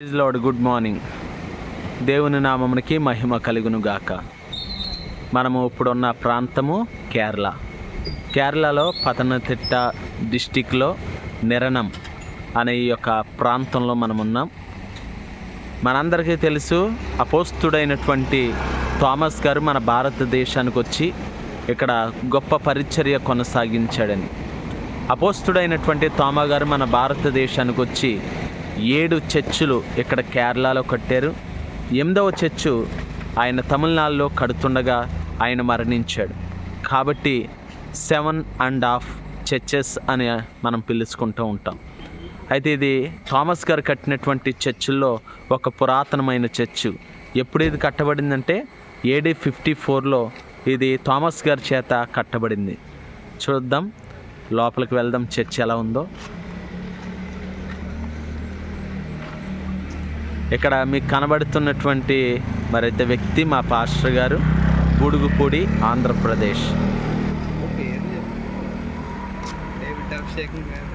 Praise lord good morning దేవుని నామమునికి మహిమ కలుగును గాక. మనము ఇప్పుడున్న ప్రాంతము కేరళ. కేరళలో పతనతిట్ట డిస్టిక్లో నిరణం అనే ఈ యొక్క ప్రాంతంలో మనం ఉన్నాం మనందరికీ తెలుసు అపోస్తుడైనటువంటి థామస్ గారు మన భారతదేశానికి వచ్చి ఇక్కడ గొప్ప పరిచర్య కొనసాగించాడని. అపోస్తుడైనటువంటి తోమ గారు మన భారతదేశానికి వచ్చి ఏడు చర్చులు ఇక్కడ కేరళలో కట్టారు. ఎనిమిదవ చర్చు ఆయన తమిళనాడులో కడుతుండగా ఆయన మరణించాడు. కాబట్టి సెవెన్ అండ్ హాఫ్ చర్చెస్ అని మనం పిలుచుకుంటూ ఉంటాం. అయితే ఇది థామస్ గారు కట్టినటువంటి చర్చిల్లో ఒక పురాతనమైన చర్చు. ఎప్పుడు ఇది కట్టబడిందంటే ఏడి ఫిఫ్టీ ఫోర్లో ఇది థామస్ గారి చేత కట్టబడింది. చూద్దాం లోపలికి వెళ్దాం చర్చ్ ఎలా ఉందో. ఇక్కడ మీకు కనబడుతున్నటువంటి మరైతే వ్యక్తి మా పాస్టర్ గారు బుడుగుపూడి ఆంధ్రప్రదేశ్. డేవిడ్ అభిషేక్ గారు.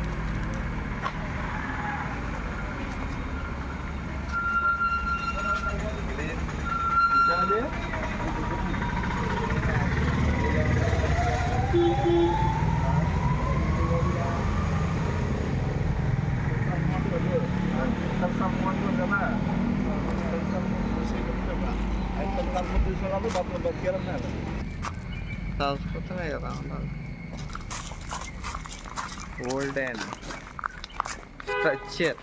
సంస్కృతమే కదా ఓల్డ్ అండ్ స్ట్రక్చర్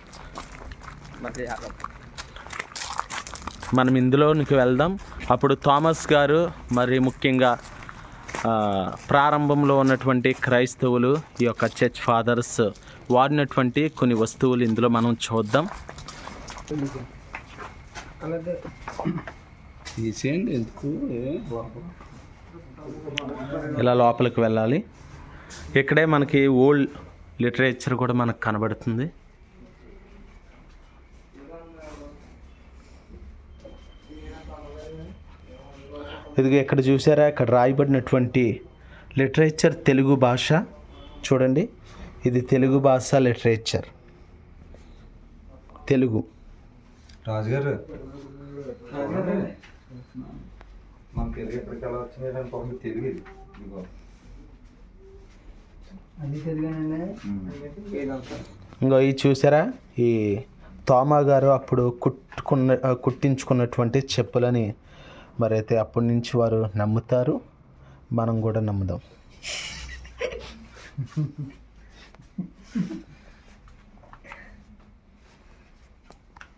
మనం ఇందులోనికి వెళ్దాం. అప్పుడు థామస్ గారు మరి ముఖ్యంగా ప్రారంభంలో ఉన్నటువంటి క్రైస్తవులు ఈ యొక్క చర్చ్ ఫాదర్స్ వాడినటువంటి కొన్ని వస్తువులు ఇందులో మనం చూద్దాం. తీసేయండి ఎందుకు? ఇలా లోపలికి వెళ్ళాలి. ఇక్కడే మనకి ఓల్డ్ లిటరేచర్ కూడా మనకు కనబడుతుంది. ఇది ఇక్కడ చూసారా? ఇక్కడ రాయబడినటువంటి లిటరేచర్ తెలుగు భాష. చూడండి ఇది తెలుగు భాష లిటరేచర్. తెలుగు. రాజుగారు. మన తెలుగు వచ్చింది తెలుగు ఇదిగో. తెలుగానండి ఇంకో ఈ చూసారా? ఈ తోమా గారు అప్పుడు కుట్టుకున్న కుట్టించుకున్నటువంటి చెప్పులని మరైతే అప్పటి నుంచి వారు నమ్ముతారు మనం కూడా నమ్ముదాం.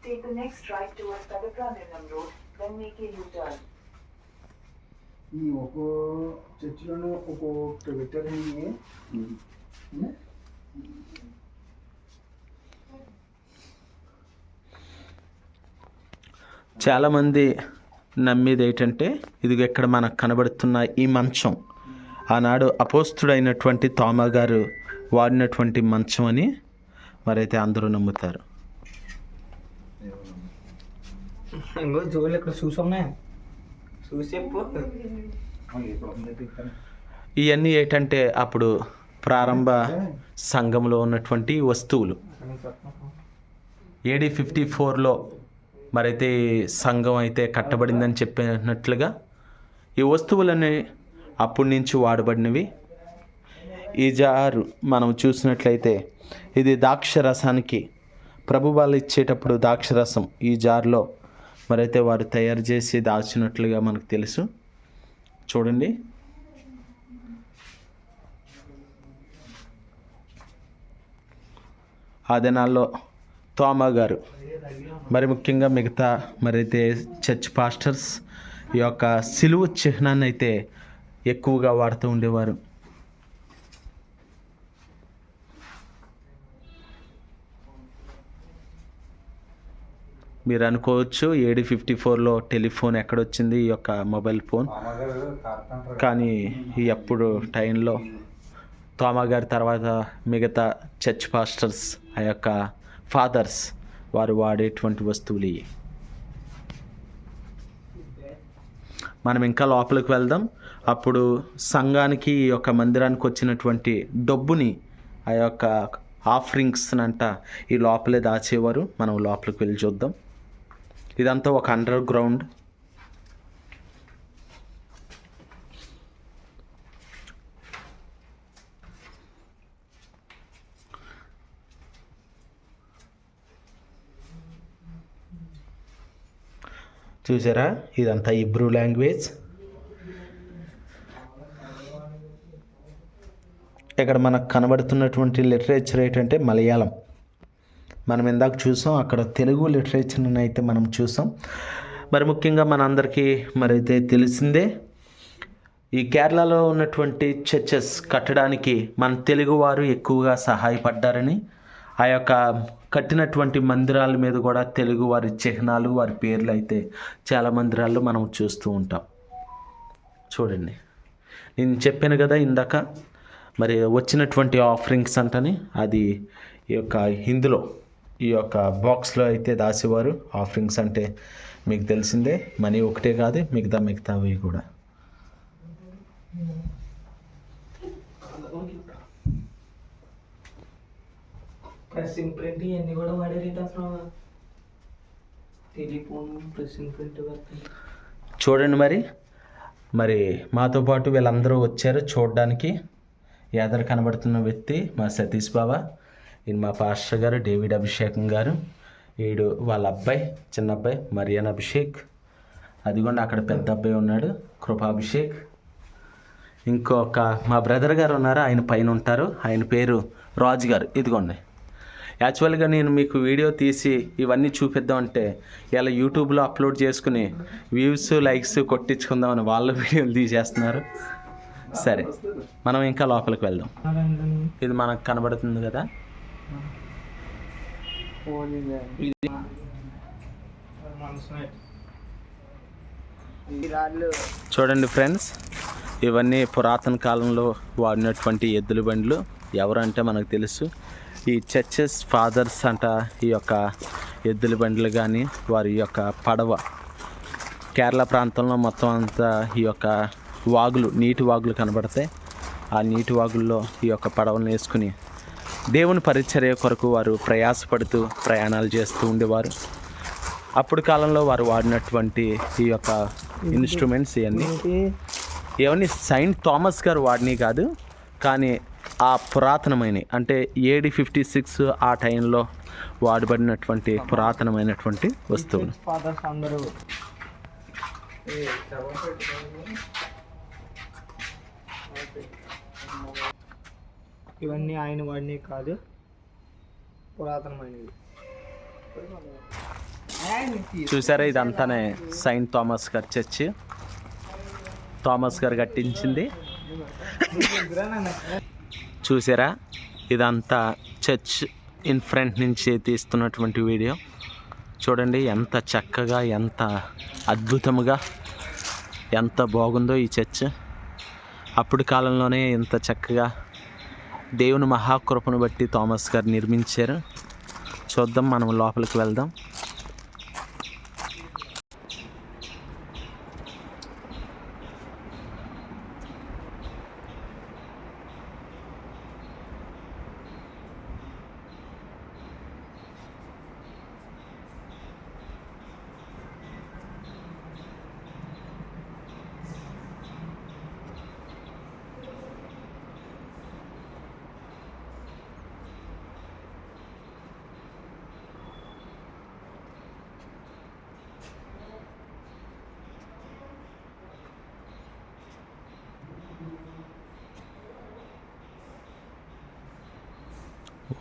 Take the next right towards Padapranam Road, then make a U-turn. ఈ ఒక్కో చర్చిలోనూ ఒక్కొక్క పెట్టారండి చాలామంది నమ్మేది ఏంటంటే ఇదిగో ఇక్కడ మనకు కనబడుతున్న ఈ మంచం. ఆనాడు అపోస్తుడైనటువంటి తోమా గారు వాడినటువంటి మంచం అని మరైతే అందరూ నమ్ముతారు. ఇంకో జోలు ఇక్కడ చూసున్నాయి. ఇవన్నీ ఏంటంటే అప్పుడు ప్రారంభ సంఘంలో ఉన్నటువంటి వస్తువులు. ఏడి ఫిఫ్టీ ఫోర్లో మరైతే ఈ సంఘం అయితే కట్టబడిందని చెప్పినట్లుగా ఈ వస్తువులన్నీ అప్పటి నుంచి వాడబడినవి. ఈ జారు మనం చూసినట్లయితే ఇది ద్రాక్ష రసానికి ప్రభు వాళ్ళు ఇచ్చేటప్పుడు ద్రాక్ష రసం ఈ జార్లో మరైతే వారు తయారు చేసి దాచినట్లుగా మనకు తెలుసు. చూడండి. ఆ దినాల్లో తోమా గారు మరి ముఖ్యంగా మిగతా మరైతే చర్చ్ పాస్టర్స్ ఈ యొక్క సిలువ చిహ్నాన్ని అయితే ఎక్కువగా వాడుతూ ఉండేవారు. మీరు అనుకోవచ్చు ఏడి ఫిఫ్టీ ఫోర్లో టెలిఫోన్ ఎక్కడొచ్చింది ఈ యొక్క మొబైల్ ఫోన్. కానీ ఈ అప్పుడు టైంలో తోమగారి తర్వాత మిగతా చర్చ్ పాస్టర్స్ ఆ యొక్క ఫాదర్స్ వారు వాడేటువంటి వస్తువులు ఇవి మనం ఇంకా లోపలికి వెళ్దాం. అప్పుడు సంఘానికి ఈ యొక్క మందిరానికి వచ్చినటువంటి డబ్బుని ఆ యొక్క ఆఫరింగ్స్ అంట ఈ లోపలే దాచేవారు. మనం లోపలికి వెళ్ళి చూద్దాం. ఇదంతా ఒక అండర్ గ్రౌండ్ చూసారా? ఇదంతా ఇబ్రూ లాంగ్వేజ్ ఇక్కడ మనకు కనబడుతున్నటువంటి లిటరేచర్ ఏంటంటే మలయాళం. మనం ఇందాక చూసాం అక్కడ తెలుగు లిటరేచర్ని అయితే మనం చూసాం. మరి ముఖ్యంగా మనందరికీ మరి అయితే తెలిసిందే ఈ కేరళలో ఉన్నటువంటి చర్చెస్ కట్టడానికి మన తెలుగువారు ఎక్కువగా సహాయపడ్డారని ఆ యొక్క కట్టినటువంటి మందిరాల మీద కూడా తెలుగు వారి చిహ్నాలు వారి పేర్లు అయితే చాలా మందిరాల్లో మనం చూస్తూ ఉంటాం. చూడండి. నేను చెప్పాను కదా ఇందాక మరి వచ్చినటువంటి ఆఫరింగ్స్ అంటని అది ఈ యొక్క హిందులో ఈ యొక్క బాక్స్లో అయితే దాసేవారు ఆఫరింగ్స్ అంటే మీకు తెలిసిందే. మనీ ఒకటే కాదు మిగతా మిగతావి కూడా. ప్రెస్సింగ్ ప్రింట్ ఇవన్నీ కూడా వాడేది అసలు టెలిఫోన్ ప్రెస్సింగ్ ప్రింట్ వస్తుంది చూడండి మరి. మరి మాతో పాటు వీళ్ళందరూ వచ్చారు చూడడానికి. ఎదరు కనబడుతున్న వ్యక్తి మా సతీష్ బాబా ఈయన మా పాస్టర్ గారు డేవిడ్ అభిషేకం గారు వీడు వాళ్ళ అబ్బాయి చిన్న అబ్బాయి మరియన్ అభిషేక్. అదిగోండి అక్కడ పెద్ద అబ్బాయి ఉన్నాడు కృపాభిషేక్. ఇంకొక మా బ్రదర్ గారు ఉన్నారు ఆయన పైన ఉంటారు. ఆయన పేరు రాజు గారు. ఇదిగోండి. యాక్చువల్గా నేను మీకు వీడియో తీసి ఇవన్నీ చూపిద్దామంటే ఇలా యూట్యూబ్లో అప్లోడ్ చేసుకుని వ్యూస్ లైక్స్ కొట్టించుకుందామని వాళ్ళ వీడియోలు తీసేస్తున్నారు. సరే మనం ఇంకా లోపలికి వెళ్దాం. ఇది మనకు కనబడుతుంది కదా? చూడండి ఫ్రెండ్స్ ఇవన్నీ పురాతన కాలంలో వాడినటువంటి ఎద్దుల బండ్లు. ఎవరంటే మనకు తెలుసు ఈ చర్చెస్ ఫాదర్స్ అంట ఈ యొక్క ఎద్దుల బండ్లు కానీ వారి యొక్క పడవ. కేరళ ప్రాంతంలో మొత్తం అంతా ఈ యొక్క వాగులు నీటి వాగులు కనబడతాయి. ఆ నీటి వాగుల్లో ఈ యొక్క పడవలను వేసుకుని దేవుని పరిచర్య కొరకు వారు ప్రయాసపడుతూ ప్రయాణాలు చేస్తూ ఉండేవారు. అప్పుడు కాలంలో వారు వాడినటువంటి ఈ యొక్క ఇన్స్ట్రుమెంట్స్ ఇవన్నీ. ఇవన్నీ సైంట్ థామస్ గారు వాడినవి కాదు కానీ ఆ పురాతనమైన అంటే ఏడి ఫిఫ్టీ సిక్స్ ఆ టైంలో వాడబడినటువంటి పురాతనమైనటువంటి వస్తువులు. ఫాదర్స్ అందరూ ఇవన్నీ ఆయన వాడిని కాదు. పురాతనమైనవి. చూసారా ఇదంతానే సైంట్ థామస్ గారు చర్చ్. థామస్ గారు కట్టించింది. చూసారా? ఇదంతా చర్చ్ ఇన్ ఫ్రంట్ నుంచి తీస్తున్నటువంటి వీడియో. చూడండి ఎంత చక్కగా ఎంత అద్భుతముగా ఎంత బాగుందో ఈ చర్చ్. అప్పుడు కాలంలోనే ఇంత చక్కగా దేవుని మహాకృపను బట్టి థామస్ గారు నిర్మించారు. చూద్దాం మనం లోపలికి వెళ్దాం.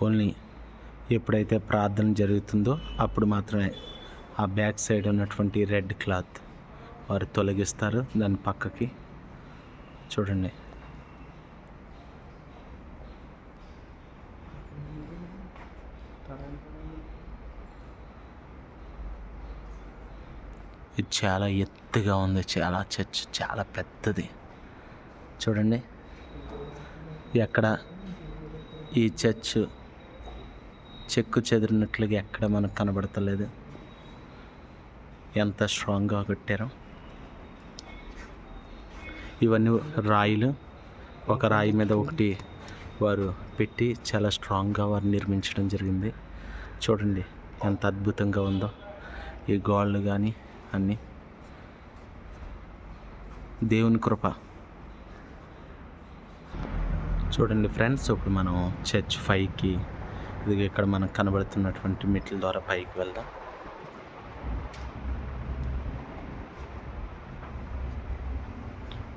ఓన్లీ ఎప్పుడైతే ప్రార్థన జరుగుతుందో అప్పుడు మాత్రమే ఆ బ్యాక్ సైడ్ ఉన్నటువంటి రెడ్ క్లాత్ వారు తొలగిస్తారు దాని పక్కకి. చూడండి. ఇది చాలా ఎత్తుగా ఉంది చాలా చర్చ్ చాలా పెద్దది. చూడండి. ఎక్కడ ఈ చర్చ్ చెక్కు చెదిరినట్లుగా ఎక్కడ మనకు కనబడతలేదు. ఎంత స్ట్రాంగ్గా కట్టారో. ఇవన్నీ రాయిలు. ఒక రాయి మీద ఒకటి వారు పెట్టి చాలా స్ట్రాంగ్గా వారు నిర్మించడం జరిగింది. చూడండి ఎంత అద్భుతంగా ఉందో. ఈ గోళ్ళు కానీ అన్నీ. దేవుని కృప. చూడండి ఫ్రెండ్స్ ఇప్పుడు మనం చర్చ్ ఫైవ్కి ఇది ఇక్కడ మనకు కనబడుతున్నటువంటి మెట్ల ద్వారా పైకి వెళ్దాం.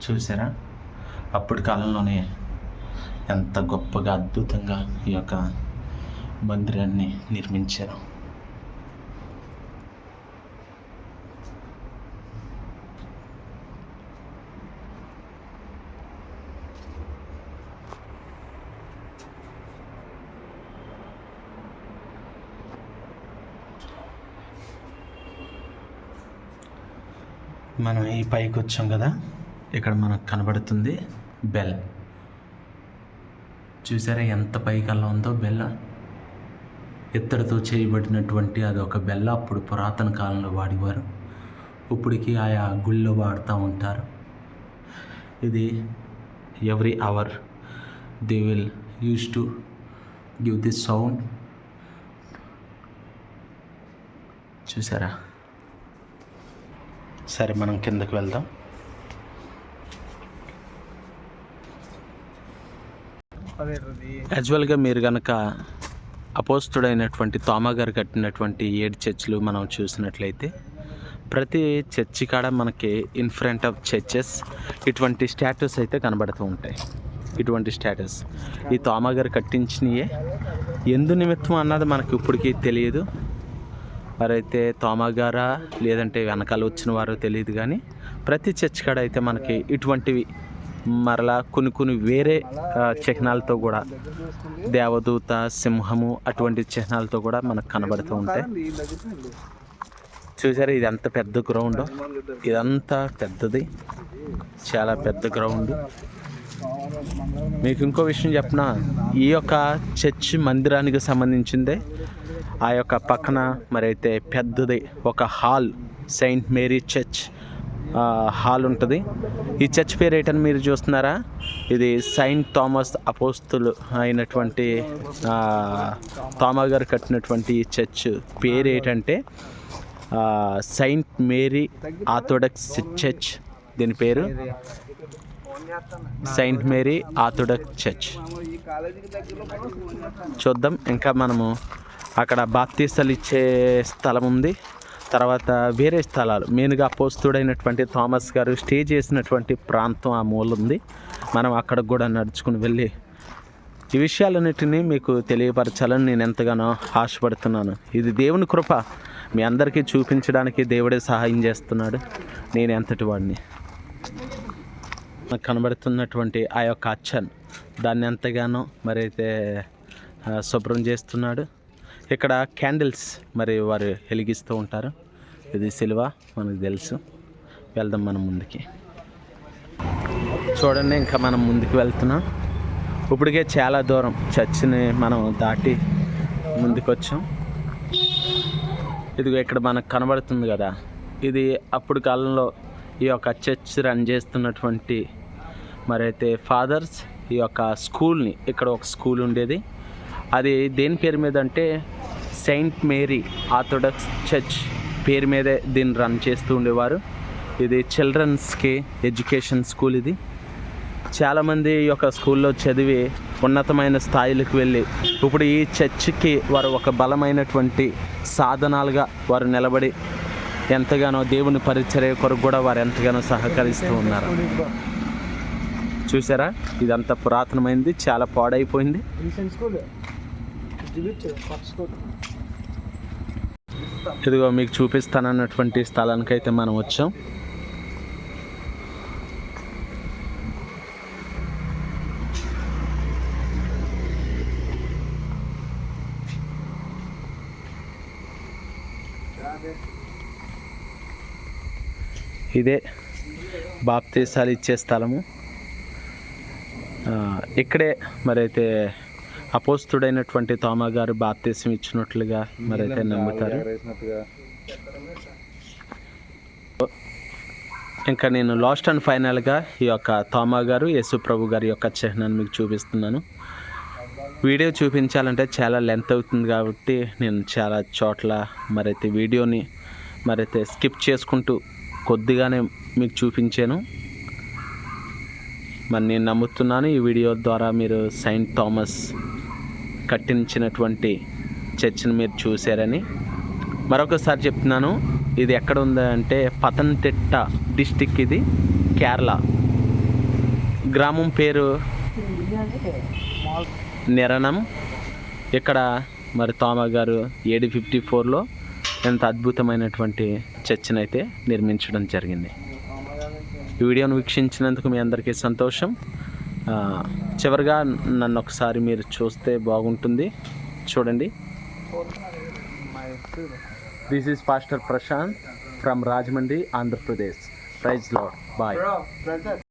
చూసారా? అప్పటి కాలంలోనే ఎంత గొప్పగా అద్భుతంగా ఈ యొక్క మందిరాన్ని నిర్మించారు. మనం ఈ పైకి వచ్చాం కదా. ఇక్కడ మనకు కనబడుతుంది బెల్. చూసారా ఎంత పైకల్లా ఉందో బెల్ల ఇత్తడితో చేయబడినటువంటి అది ఒక బెల్ల అప్పుడు పురాతన కాలంలో వాడేవారు. ఇప్పటికి ఆయా గుళ్ళో వాడుతూ ఉంటారు. ఇది every hour they will use to give this sound. చూసారా? సరే మనం కిందకు వెళ్దాం. యాజువల్గా మీరు కనుక అపోస్తుడైనటువంటి తోమగారు కట్టినటువంటి ఏడు చర్చిలు మనం చూసినట్లయితే ప్రతి చర్చి కాడ మనకి ఇన్ ఫ్రంట్ ఆఫ్ చర్చెస్ ఇటువంటి స్టాటస్ అయితే కనబడుతూ ఉంటాయి. ఇటువంటి స్టాటస్ ఈ తోమగారు కట్టించినయే. ఎందు నిమిత్తం అన్నది మనకి ఇప్పటికీ తెలియదు. వారైతే తోమగారా లేదంటే వెనకాల వచ్చిన వారో తెలియదు కానీ ప్రతి చర్చ్ కాడ అయితే మనకి ఇటువంటివి మరలా కొన్ని కొన్ని వేరే చిహ్నాలతో కూడా దేవదూత సింహము అటువంటి చిహ్నాలతో కూడా మనకు కనబడుతూ ఉంటాయి. చూసారా ఇది ఎంత పెద్ద గ్రౌండ్. ఇదంతా పెద్దది. చాలా పెద్ద గ్రౌండ్. మీకు ఇంకో విషయం చెప్పిన? ఈ యొక్క చర్చ్ మందిరానికి సంబంధించిందే. ఆ యొక్క పక్కన మరైతే పెద్దది ఒక hall saint Mary church hall ఉంటుంది. ఈ చర్చ్ పేరు ఏంటని మీరు చూస్తున్నారా? ఇది సెయింట్ థామస్ అపోస్తులు అయినటువంటి థామా గారు కట్టినటువంటి ఈ చర్చ్ పేరు ఏంటంటే సెయింట్ మేరీ ఆర్థోడక్స్ చర్చ్ దీని పేరు. Saint Mary orthodox church. చూద్దాం ఇంకా మనము అక్కడ బాప్తీసాలు ఇచ్చే స్థలం ఉంది. తర్వాత వేరే స్థలాలు. మెయిన్గా పోస్తుడైనటువంటి థామస్ గారు స్టే చేసినటువంటి ప్రాంతం ఆ మూల ఉంది. మనం అక్కడికి కూడా నడుచుకుని వెళ్ళి ఈ విషయాలన్నిటినీ మీకు తెలియపరచాలని నేను ఎంతగానో ఆశపడుతున్నాను. ఇది దేవుని కృప. మీ అందరికీ చూపించడానికి దేవుడే సహాయం చేస్తున్నాడు. నేను ఎంతటి వాడిని? నాకు కనబడుతున్నటువంటి ఆ యొక్క అచ్చన్ దాన్ని ఎంతగానో మరైతే శుభ్రం చేస్తున్నాడు. ఇక్కడ క్యాండిల్స్ మరి వారు వెలిగిస్తూ ఉంటారు. ఇది సిలువ మనకు తెలుసు. వెళ్దాం మనం ముందుకి. చూడండి ఇంకా మనం ముందుకు వెళ్తున్నాం. ఇప్పటికే చాలా దూరం. చర్చిని మనం దాటి ముందుకు వచ్చాం ఇదిగో ఇక్కడ మనకు కనబడుతుంది కదా. ఇది అప్పుడు కాలంలో ఈ యొక్క చర్చ్ రన్ చేస్తున్నటువంటి మరైతే ఫాదర్స్ ఈ యొక్క స్కూల్ని. ఇక్కడ ఒక స్కూల్ ఉండేది. అది దేని పేరు మీద అంటే సెయింట్ మేరీ ఆర్థోడాక్స్ చర్చ్ పేరు మీదే దీన్ని రన్ చేస్తూ ఉండేవారు. ఇది చిల్డ్రన్స్కి ఎడ్యుకేషన్ స్కూల్ ఇది. చాలామంది ఈ యొక్క స్కూల్లో చదివి ఉన్నతమైన స్థాయిలకు వెళ్ళి ఇప్పుడు ఈ చర్చికి వారు ఒక బలమైనటువంటి సాధనాలుగా వారు నిలబడి ఎంతగానో దేవుని పరిచర్య కొరకు కూడా వారు ఎంతగానో సహకరిస్తూ ఉన్నారు. చూసారా? ఇదంతా పురాతనమైంది చాలా పాడైపోయింది recent school exhibit first school ఇదిగో మీకు చూపిస్తానన్నటువంటి స్థలానికి అయితే మనం వచ్చాం. ఇదే బాప్తీసాలు ఇచ్చే స్థలము. ఇక్కడే మరైతే అపోస్తుడైనటువంటి తోమా గారు బాప్తీసం ఇచ్చినట్లుగా మరైతే నమ్ముతారు. ఇంకా నేను లాస్ట్ అండ్ ఫైనల్గా ఈ యొక్క తోమా గారు యేసు ప్రభు గారి యొక్క చిహ్నాన్ని మీకు చూపిస్తున్నాను. వీడియో చూపించాలంటే చాలా లెంత్ అవుతుంది కాబట్టి నేను చాలా చోట్ల మరైతే వీడియోని మరైతే స్కిప్ చేసుకుంటూ కొద్దిగానే మీకు చూపించాను. మరి నేను నమ్ముతున్నాను ఈ వీడియో ద్వారా మీరు సెయింట్ థామస్ కట్టించినటువంటి చర్చిని మీరు చూశారని మరొకసారి చెప్తున్నాను. ఇది ఎక్కడ ఉంది అంటే పతన్తిట్ట డిస్టిక్ ఇది కేరళ. గ్రామం పేరు నిరణం. ఇక్కడ మరి తోమ గారు ఏడు ఫిఫ్టీ ఫోర్లో ఎంత అద్భుతమైనటువంటి చర్చిని అయితే నిర్మించడం జరిగింది. ఈ వీడియోను వీక్షించినందుకు మీ అందరికీ సంతోషం. చివరిగా నన్ను ఒకసారి మీరు చూస్తే బాగుంటుంది. చూడండి. This is pastor Prashant from Rajahmundry Andhra Pradesh praise Lord bye